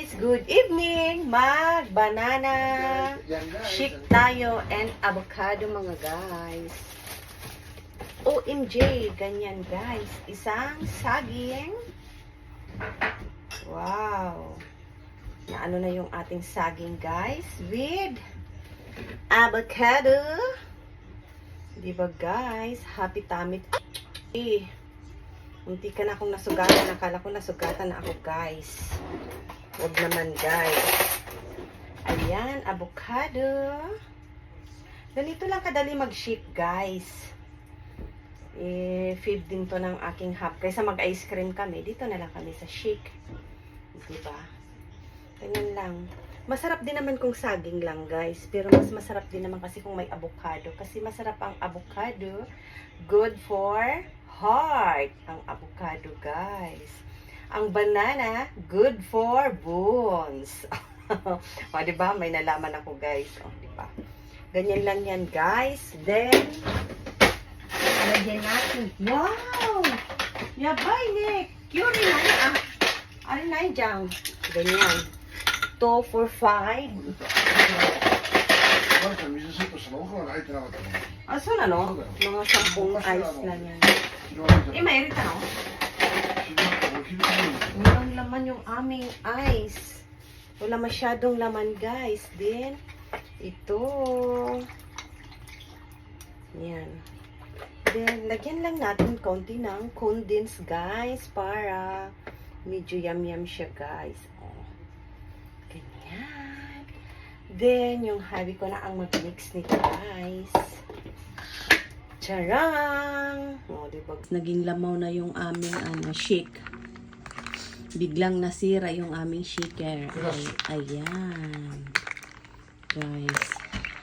guys! Good evening! Mag banana shake tayo and avocado mga guys. OMG! Ganyan guys. Isang saging. Wow! Na na yung ating saging guys with avocado. Diba guys? Happy tummy. Eh, Munti ka na akong nasugatan. Nakala ko nasugatan na ako, guys. Huwag naman, guys. Ayan, avocado. Ganito lang kadali mag-shake, guys. Eh, feed din to ng aking hub. Kaysa mag-ice cream kami, dito na lang kami sa shake. Diba? Ganyan lang. Masarap din naman kung saging lang, guys. Pero mas masarap din naman kasi kung may avocado. Kasi masarap ang avocado. Good for heart. Ang avocado, guys ang banana, good for bones. o, di ba? May nalaman ako, guys. O, di ba? Ganyan lang yan, guys. Then, lagyan natin. Wow! Yabay, Nick! Curie na yan, ah. Ano na yan dyan? Ganyan. 2 for 5. Ah, so na, no? Mga sampung ice lang yan. Eh, mayroon tanong. Walang laman yung aming ice. Wala masyadong laman, guys. Then, ito. Yan. Then, lagyan lang natin konti ng condense, guys, para medyo yum-yum siya, guys. Oh. Ganyan. Then, yung hubby ko na ang mag-mix nito, guys. Charang! O, oh, diba? Naging lamaw na yung aming ano, shake. Biglang nasira yung aming shaker. Ay, ayan. Guys,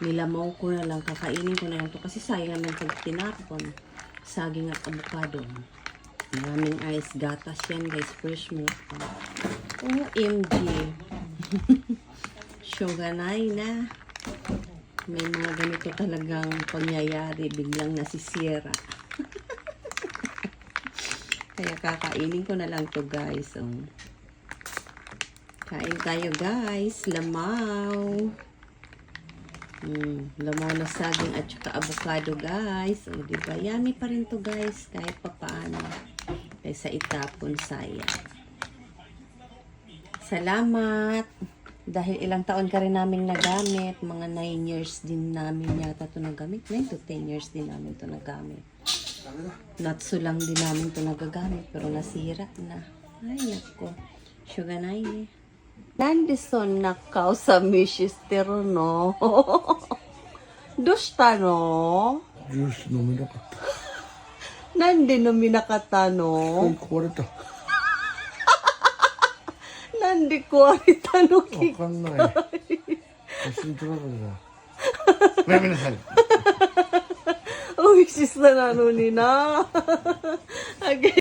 nilamaw ko na lang. Kakainin ko na lang to kasi sayang naman pag tinapon. Saging at avocado. Maraming ice. Gatas yan guys. Fresh milk pa. OMG. Shoganay na. May mga ganito talagang pangyayari. Biglang nasisira. Kaya kakainin ko na lang to guys. Oh. Kain tayo guys. Lamaw. Mm, lamaw na saging at saka avocado guys. O, diba? Yummy pa rin to guys. Kahit pa paano. Kaysa itapon sayang. Salamat. Dahil ilang taon ka rin namin nagamit. Mga 9 years din namin yata to nagamit. 9 to 10 years din namin to nagamit. Natso lang din namin ito nagagamit pero nasira na. Ay, ako. Sugar na yun eh. Nandison nakaw sa Mrs. Tero, no? Dusta, no? Diyos, numina ka. Nandi no? Ay, kwarta. Nandi kwarta, no? Oh, Kikai. Akang na eh. Kasi ito na ka na. May minasal wishes na na nunina. okay.